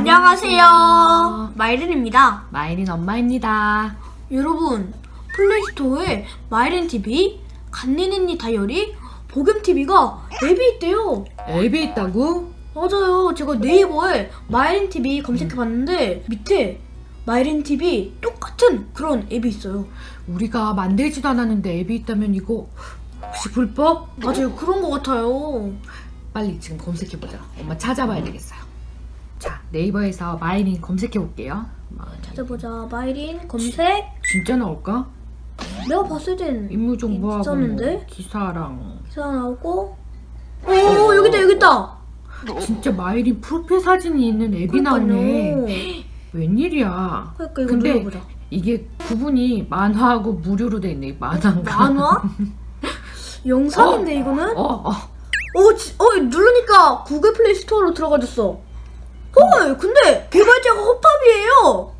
안녕하세요. 마이린입니다. 마이린 엄마입니다. 여러분, 플레이스토어에 마이린 TV, 간니니니 다이어리, 보겸 TV가 앱이 있대요. 앱이 있다고? 맞아요. 제가 네이버에 마이린 TV 검색해봤는데 밑에 마이린 TV 똑같은 그런 앱이 있어요. 우리가 만들지도 않았는데 앱이 있다면 이거 혹시 불법? 맞아요. 그런 것 같아요. 빨리 지금 검색해보자. 엄마 찾아봐야 되겠어요. 자, 네이버에서 마이린 검색해 볼게요. 마이린. 찾아보자. 마이린 검색. 진짜 나올까? 내가 봤을 땐 임무 정보하고 있었는데? 뭐 기사랑 기사 나오고. 오, 여기다, 여기다. 진짜 마이린 프로필 사진이 있는 앱이 나오네. 웬일이야? 그러니까 이거 근데 눌러보자. 이게 구분이 만화하고 무료로 돼 있네. 만화인가? 만화? 영상인데 이거는? 어, 어. 어, 지, 어 누르니까 구글 플레이 스토어로 들어가졌어. 헐, 근데 개발자가 허팝이에요.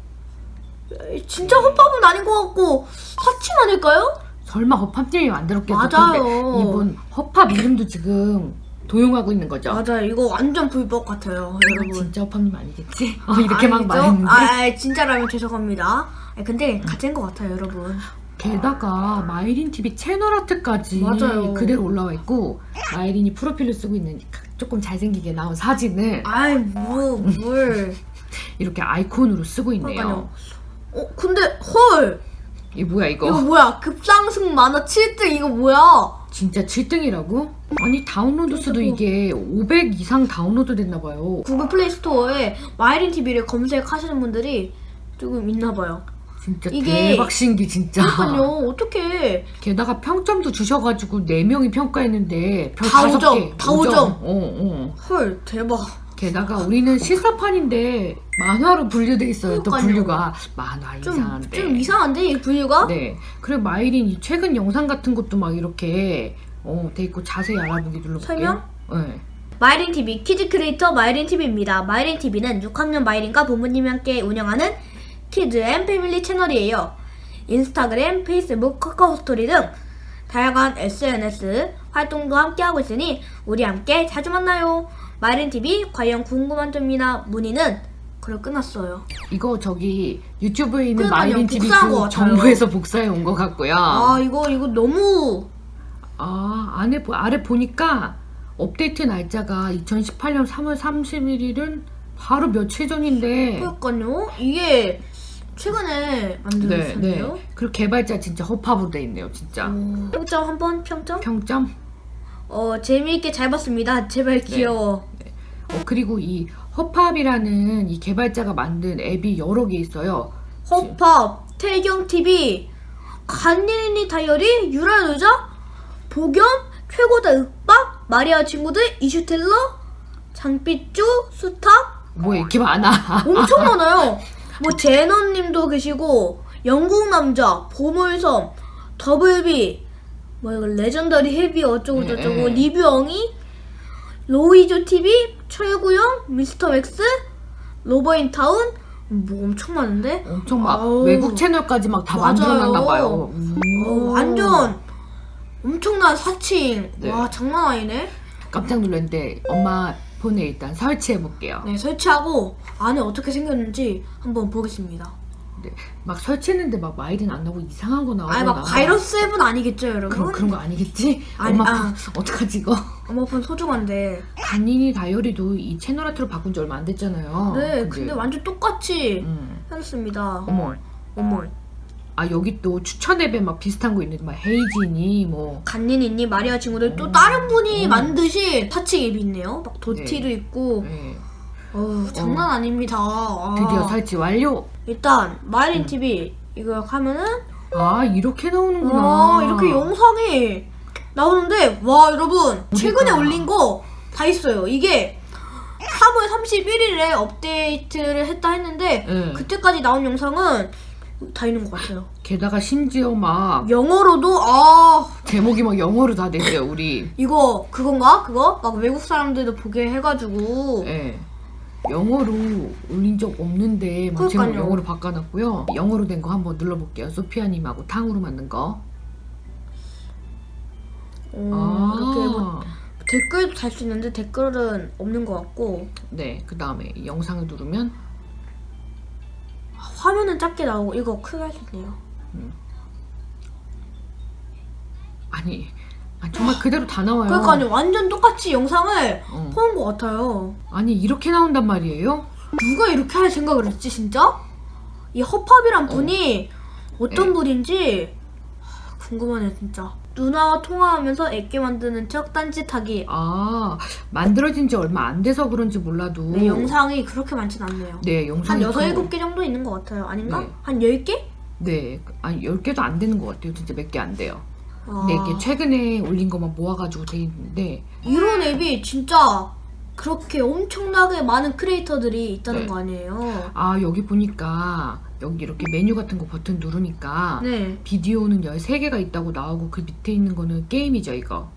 진짜 허팝은 아닌 것 같고 사칭 아닐까요? 설마 허팝님이 만들었겠어? 맞아요. 근데 이분 허팝 이름도 지금 도용하고 있는 거죠? 맞아요, 이거 완전 불법 같아요, 여러분. 진짜 허팝님 아니겠지? 어, 이렇게 막 아니죠? 말했는데 아, 아, 진짜라면 죄송합니다. 아, 근데 가짜인 것 같아요, 여러분. 게다가 마이린 TV 채널 아트까지 맞아요. 그대로 올라와 있고 마이린이 프로필을 쓰고 있는 조금 잘생기게 나온 사진을 아이, 뭐, 뭘. 이렇게 아이콘으로 쓰고 있네요. 그러니까요. 어, 근데 헐, 이게 뭐야 이거? 이거 뭐야? 급상승 만화 7등 이거 뭐야? 진짜 7등이라고? 아니 다운로드 수도 이게 500 이상 다운로드 됐나 봐요. 구글 플레이 스토어에 마이린 TV를 검색하시는 분들이 조금 있나 봐요. 진짜 이게- 대박 신기 진짜. 그러니까요. 어떻게 게다가 평점도 주셔가지고 4명이 평가했는데 별 다 다섯 오점, 개, 다 오점. 오점. 어, 어. 헐 대박. 게다가 우리는 실사판인데 만화로 분류돼 있어요. 또 그러니까요. 분류가 만화 좀, 이상한데. 좀 이상한데 이 분류가? 네. 그리고 마이린 이 최근 영상 같은 것도 막 이렇게 어, 돼 있고 자세히 알아보기 눌러볼게요. 설명? 네. 마이린 TV 키즈 크리에이터 마이린 TV입니다. 마이린 TV는 6학년 마이린과 부모님이 함께 운영하는 키즈 앤 패밀리 채널이에요. 인스타그램, 페이스북, 카카오 스토리 등 다양한 SNS 활동도 함께 하고 있으니 우리 함께 자주 만나요. 마이린 TV 관련 궁금한 점이나 문의는 그래 끝났어요. 이거 저기 유튜브에 있는 그러니까요. 마이린 TV 복사한 것 그 같아요. 정부에서 복사해 온 것 같고요. 아 이거 이거 너무 아, 안에 보- 아래 보니까 업데이트 날짜가 2018년 3월 31일은 바로 며칠 전인데 그러니까요. 이게 최근에 네, 만들어졌네요. 네. 그리고 개발자 진짜 돼 있네요, 진짜. 오, 평점 한번 평점? 평점? 어 재미있게 잘 봤습니다. 제발 귀여워. 어, 그리고 이 허팝이라는 이 개발자가 만든 앱이 여러 개 있어요. 허팝, 태경 TV, 간니니 다이어리, 유라유자, 보겸, 최고다 윽박, 마리아 친구들, 이슈텔러, 장삐쭈, 수탑 뭐 이렇게 많아. 엄청 많아요. 뭐 제너님도 계시고 영국 남자, 보물섬, 더블비, 뭐 이거 레전더리 헤비 어쩌고 네, 저쩌고 네. 리뷰엉이, 로이조 TV, 철구형, 미스터 맥스, 로버인타운 뭐 엄청 많은데 엄청 막 아우. 외국 채널까지 막 다 맞아요. 만들어놨나 봐요. 어, 완전 엄청난 사칭. 네. 와 장난 아니네. 깜짝 놀랐는데 엄마 폰에 일단 설치해 볼게요. 네 설치하고 안에 어떻게 생겼는지 한번 보겠습니다. 네. 막 설치했는데 막 마일은 안 나오고 이상한 거 나오거나. 아니 막 바이러스 앱은 아니겠죠 여러분? 그런 그런 거 아니겠지? 아니, 엄마 아. 폰 어떡하지 이거? 엄마 폰 소중한데. 간이니 다이어리도 이 채널 아트로 바꾼 지 얼마 안 됐잖아요. 네 근데 완전 똑같이 음. 해줬습니다. 어머. 어머. 아 여기 또 추천 앱에 막 비슷한 거 있는데 막 헤이지니 뭐 간니니니 마리아 친구들 또 다른 분이 음. 만드신 사칭 앱이 있네요. 막 도티도 있고. 네. 어우 장난 아닙니다. 아. 드디어 설치 완료. 일단 음. 마이린 TV 이거 하면은 아 이렇게 나오는구나. 와 이렇게 영상이 나오는데 와 여러분 최근에. 올린 거 다 있어요 이게 3월 31일에 업데이트를 했다 했는데 네. 그때까지 나온 영상은 다 있는 것 같아요 게다가 심지어 막 영어로도 아 제목이 막 영어로 다 됐어요 우리. 이거 그건가 그거 막 외국 사람들도 보게 해가지고 예. 영어로 올린 적 없는데 막 제목 그러니까요. 영어로 바꿔놨고요. 영어로 된 거 한번 눌러볼게요. 소피아님하고 탕으로 만든 거. 어, 아, 이렇게 뭐 댓글도 달 수 있는데 댓글은 없는 것 같고 네, 그 다음에 영상을 누르면 화면은 작게 나오고 이거 크게 할 수 있네요. 아니, 아니 정말 그대로 다 나와요. 그러니까 아니 완전 똑같이 영상을 어. 보는 것 같아요. 아니 이렇게 나온단 말이에요? 누가 이렇게 할 생각을 했지 진짜? 이 허팝이란 분이 어떤 네. 분인지 하, 궁금하네 진짜. 누나와 통화하면서 애기 만드는 척 딴짓하기. 아 만들어진 지 얼마 안 돼서 그런지 몰라도 네, 영상이 그렇게 많진 않네요. 네 한 영상이 6, 그- 7개 정도 있는 것 같아요. 아닌가? 네. 한 10개? 네, 아니 10개도 안 되는 것 같아요. 진짜 몇 개 안 돼요. 아, 네, 이게 최근에 올린 것만 모아가지고 돼 있는데 이런 앱이 진짜 그렇게 엄청나게 많은 크리에이터들이 있다는 네. 거 아니에요? 아 여기 보니까 여기 이렇게 메뉴 같은 거 버튼 누르니까 네. 비디오는 13개가 있다고 나오고 그 밑에 있는 거는 게임이죠 이거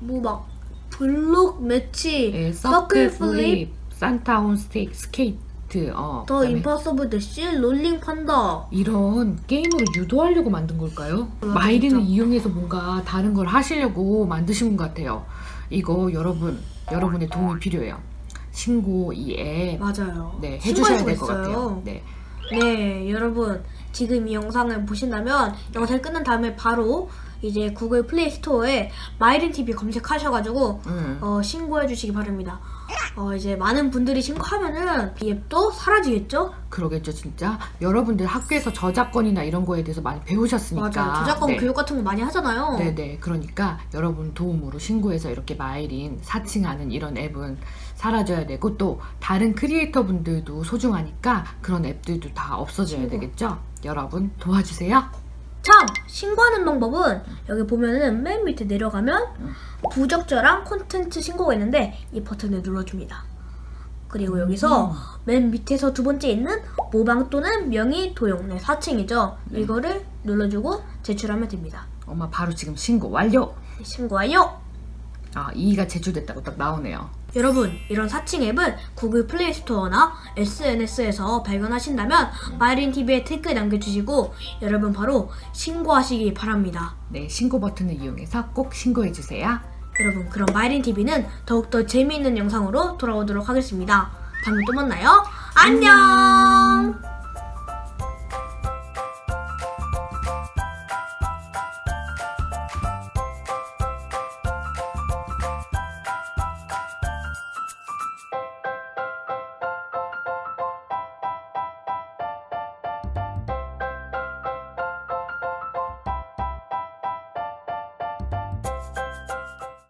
뭐 막 블록 매치, 네, 서클 서클 플립, 플립, 산타온 스테이크, 스케이트 어, 더 그다음에 임파서블 대시, 롤링 판다. 이런 게임으로 유도하려고 만든 걸까요? 진짜. 이용해서 뭔가 다른 걸 하시려고 만드신 것 같아요. 이거 여러분, 여러분의 도움이 필요해요. 신고 이 앱, 맞아요. 네, 해주셔야 수가 될것 있어요. 같아요. 네, 네, 여러분 지금 이 영상을 보신다면 영상 끝난 다음에 바로 이제 구글 플레이 스토어에 마이린 TV 검색하셔가지고 음, 어, 신고해 주시기 바랍니다. 어, 이제 많은 분들이 신고하면은 이 앱도 사라지겠죠? 그러겠죠, 진짜. 여러분들 학교에서 저작권이나 이런 거에 대해서 많이 배우셨으니까. 맞아요. 저작권 네. 교육 같은 거 많이 하잖아요. 네네. 그러니까 여러분 도움으로 신고해서 이렇게 마이린 사칭하는 이런 앱은 사라져야 되고 또 다른 크리에이터 분들도 소중하니까 그런 앱들도 다 없어져야. 되겠죠? 여러분 도와주세요. 참! 신고하는 방법은 여기 보면은 맨 밑에 내려가면 부적절한 콘텐츠 신고가 있는데 이 버튼을 눌러줍니다. 그리고 여기서 맨 밑에서 두 번째 있는 모방 또는 명의 도용, 네, 사칭이죠. 이거를 눌러주고 제출하면 됩니다. 엄마 바로 지금 신고 완료. 신고 완료! 아 이의가 제출됐다고 딱 나오네요. 여러분, 이런 사칭 앱은 구글 플레이 스토어나 SNS에서 발견하신다면 마이린 TV에 댓글 남겨주시고 여러분 바로 신고하시기 바랍니다. 네 신고 버튼을 이용해서 꼭 신고해 주세요. 여러분, 그럼 마이린 TV는 더욱더 재미있는 영상으로 돌아오도록 하겠습니다. 다음에 또 만나요. 안녕!